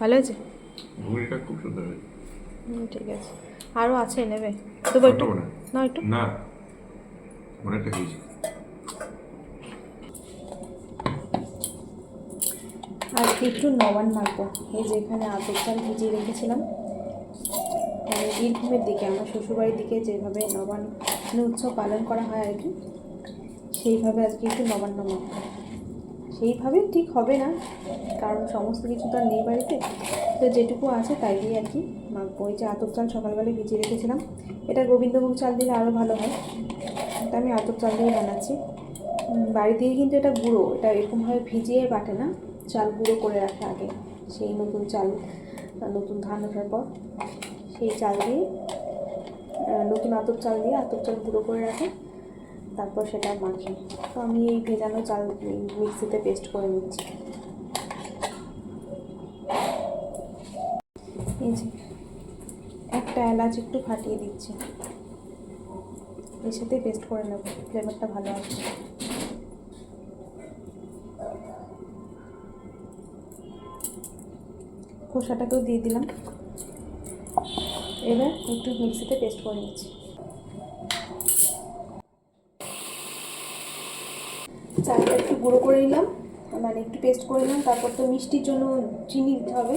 ভালো হয়েছে? ঘুগনিটা খুব সুন্দর হয়েছে। ঠিক আছে। আরও আছে নেবে? দেবো একটু। না। একটু। না অনেকটা খেয়েছি আজকে একটু নবান মাখবো। এই যে এখানে চাল ভিজিয়ে রেখেছিলাম। মানে বীরভূমের দিকে আমার শ্বশুরবাড়ির দিকে যেভাবে নবান মানে উৎসব পালন করা হয় আর কি সেইভাবে আজকে একটু নবান্ন মাখবো। সেইভাবে ঠিক হবে না। কারণ সমস্ত কিছু তো আর নেই বাড়িতে। তো যেটুকু আছে তাই দিয়ে আর কি মাখবো। ওই যে আতপ চাল সকালবেলায় ভিজিয়ে রেখেছিলাম। এটা গোবিন্দভোগ চাল দিলে আরও ভালো হয়। এটা আমি আতপ চাল দিয়ে বানাচ্ছি। বাড়ি দিয়ে কিন্তু এটা গুঁড়ো। এটা এরকমভাবে ভিজিয়ে বাটে না। চাল গুঁড়ো করে রাখে আগে। সেই নতুন চাল, নতুন ধান ওঠার পর। সেই চাল দিয়ে নতুন আতপ চাল দিয়ে আতপ চাল গুঁড়ো করে রাখে। তারপর সেটা মাখে। তো আমি এই ভেজানো চাল মিক্সিতে পেস্ট করে নিচ্ছি। এই যে, একটা এলাচ একটু ফাটিয়ে দিচ্ছি। এর সাথে পেস্ট করে নেব ফ্লেভারটা ভালো আসবে। খোসাটাকেও দিয়ে দিলাম। এবার একটু মিক্সিতে পেস্ট করে নিচ্ছি। চালটা একটু গুঁড়ো করে নিলাম মানে একটু পেস্ট করে নিলাম, তারপর তো মিষ্টির জন্য চিনি দিতে হবে।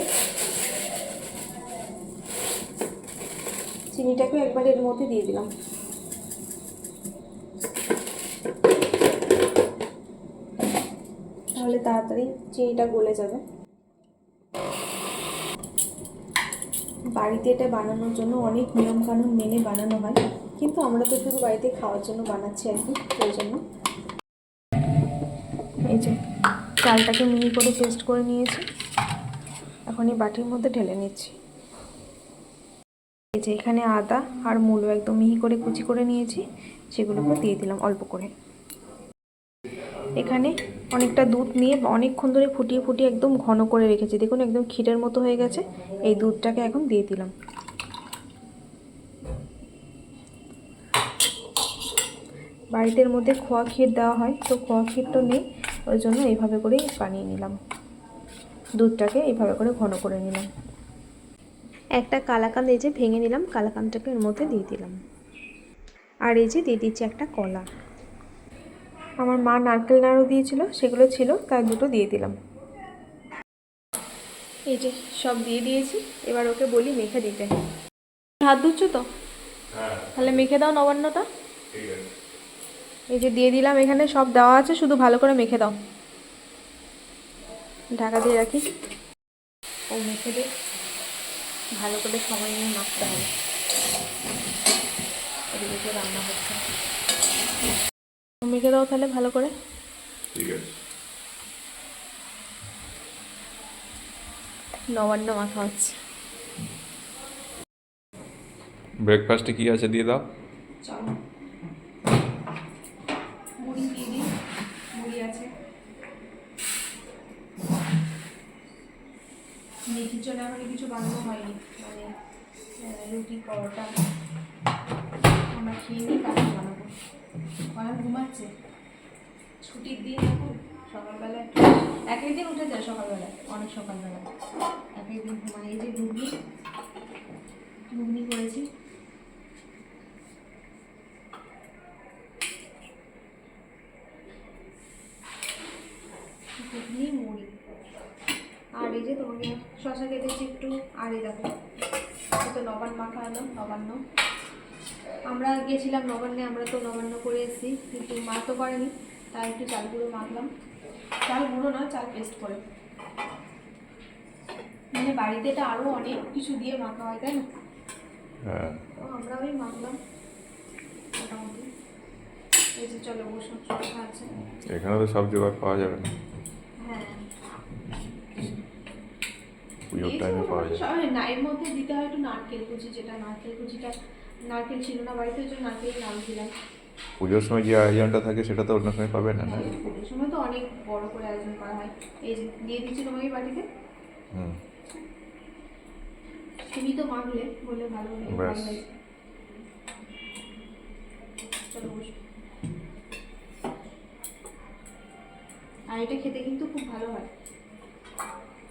চিনিটাকেও একবার এর মধ্যে দিয়ে দিলাম। তাহলে তাড়াতাড়ি চিনিটা গলে যাবে। বাড়িতে এটা বানানোর জন্য অনেক নিয়মকানুন মেনে বানানো হয়, কিন্তু আমরা তো শুধু বাড়িতে খাওয়ার জন্য বানাচ্ছি আর কি, সেই জন্য। এই যে চালটাকে মিহি করে পেস্ট করে নিয়েছি। এখন এই বাটির মধ্যে ঢেলে নিচ্ছি। এই এখানে আদা আর মূলো একদম মিহি করে কুচি করে নিয়েছি, সেগুলোকে দিয়ে দিলাম অল্প করে। এখানে অনেকটা দুধ নিয়ে অনেকক্ষণ ধরে ফুটিয়ে ফুটিয়ে একদম ঘন করে রেখেছি। দেখুন, একদম ক্ষীরের মতো হয়ে গেছে। এই দুধটাকে এখন দিয়ে দিলাম। বাড়িতে মধ্যে খোয়া ক্ষীর দেওয়া হয়, তো খোয়া ক্ষীর তো নেই, ওই জন্য এইভাবে করেই বানিয়ে নিলাম। দুধটাকে এইভাবে করে ঘন করে নিলাম। একটা কালাকান্দ এই যে ভেঙে নিলাম কালাকান্দটাকে এর মধ্যে দিয়ে দিলাম। আর এই যে দিয়ে দিচ্ছি একটা কলা। আমার মা নারকেল নাড়ু দিয়েছিল সেগুলো ছিল তার দুটো দিয়ে দিলাম। এই যে সব দিয়ে দিয়েছি এবার ওকে বলি মেখে দিতে। হাত ধুচ্ছ তো? হ্যাঁ। তাহলে মেখে দাও নবান্নটা। এই যে দিয়ে দিলাম এখানে সব দেওয়া আছে শুধু ভালো করে মেখে দাও। ঢাকা দিয়ে রাখি। ও মেখে দিয়ে ভালো করে সময় নিয়ে মাখতে হবে। এদিকে রান্না হচ্ছে। মেখে দাও তাহলে ভালো করে। ঠিক আছে। নবান্ন মাখা হচ্ছে। ব্রেকফাস্টে কি আছে দিয়ে দাও? চলো মুড়ি দিয়ে দিই মুড়ি আছে মেথির জন্য এখনও কিছু বানানো হয়নি। মানে রুটি, পরোটা। আমরা খেয়ে নিই তারপর বানাবো। কখন ঘুমাচ্ছে। ছুটির দিন এখন সকালবেলা একটু এক একদিন উঠে যায় সকালবেলা, অনেক সকালবেলা। এক একদিন ঘুমায়। এই যে ঘুগনি ঘুগনি করেছি ঘুগনি মুড়ি আর এই যে তোমাকে শশা কেটেছি একটু আর এই দেখো তো নবান্ন মাখা হলো নবান্ন। আমরা গেছিলাম নবান্নে আমরা তো নবান্ন করে এসেছি কিন্তু মা তো করেনি তাই একটু চাল গুঁড়ো মাখলাম। চাল গুঁড়ো না চাল পেস্ট করে। মানে বাড়িতে এটা আরও অনেক কিছু দিয়ে মাখা হয় তাই না? হ্যাঁ। তো আমরা ওই মাখলাম মোটামুটি। এই যে চলো বসো শশা আছে। এখানে তো সব জোগাড় পাওয়া যাবে না হ্যাঁ পুজোর টাইমে পাওয়া যায়। না এর মধ্যে দিতে হয় একটু নারকেল কুচি যেটা নারকেল কুচিটা নারকেল ছিল না বাড়িতে ওই জন্য নারকেল নাম দিলাম। পুজোর সময় যে আয়োজনটা থাকে সেটা তো অন্য সময় পাবে না না? পুজোর সময় তো অনেক বড় করে আয়োজন করা হয়। এই যে দিয়ে দিচ্ছি তোমাকে বাড়িতে হুম। তুমি তো মাখলে বলে ভালো হয়ে- ব্যাস। আর এটা খেতে কিন্তু খুব ভালো হয়।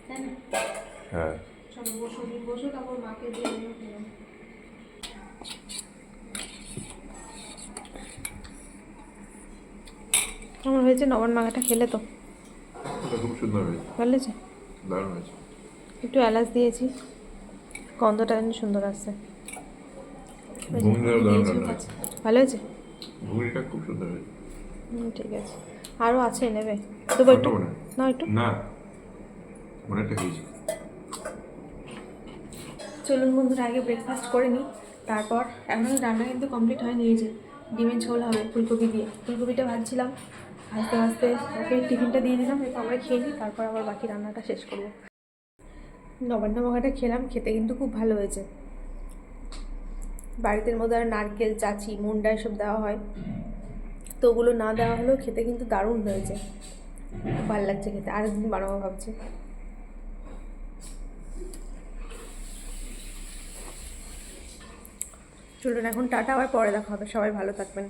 তাই না? হ্যাঁ। চলো বসো বসো তারপর মাকে দিয়ে কেমন হয়েছে নবান মাখাটা খেলে তো? খুব সুন্দর হয়েছে। ভালো হয়েছে? দারুণ হয়েছে। একটু এলাচ দিয়েছি গন্ধটা কিন্তু সুন্দর আসছে। ভালো হয়েছে? ঘুগনিটা খুব সুন্দর হয়েছে। ঠিক আছে। আরও আছে নেবে? দেবো একটু। না। একটু। না অনেকটা খেয়েছি চলুন বন্ধুরা, আগে ব্রেকফাস্ট করে নিই। তারপর এখনও রান্না কিন্তু কমপ্লিট হয়নি, এই যে ডিমের ঝোল হবে ফুলকপি দিয়ে। ফুলকপিটা ভাজছিলাম, ভাজতে ভাজতে ওকে টিফিনটা দিয়ে দিলাম, এরপর আমরা খেয়ে নিই, তারপর আবার বাকি রান্নাটা শেষ করব। নবান্ন মাখাটা খেলাম, খেতে কিন্তু খুব ভালো হয়েছে। বাড়িতে মধ্যে আর নারকেল, চাচি, মুন্ডা এসব দেওয়া হয়। তো ওগুলো না দেওয়া হলেও খেতে কিন্তু দারুণ হয়েছে। ভালো লাগছে খেতে, আরেকদিন বানাবো ভাবছি। চলুন এখন টাটা আবার পরে দেখা হবে। সবাই ভালো থাকবেন।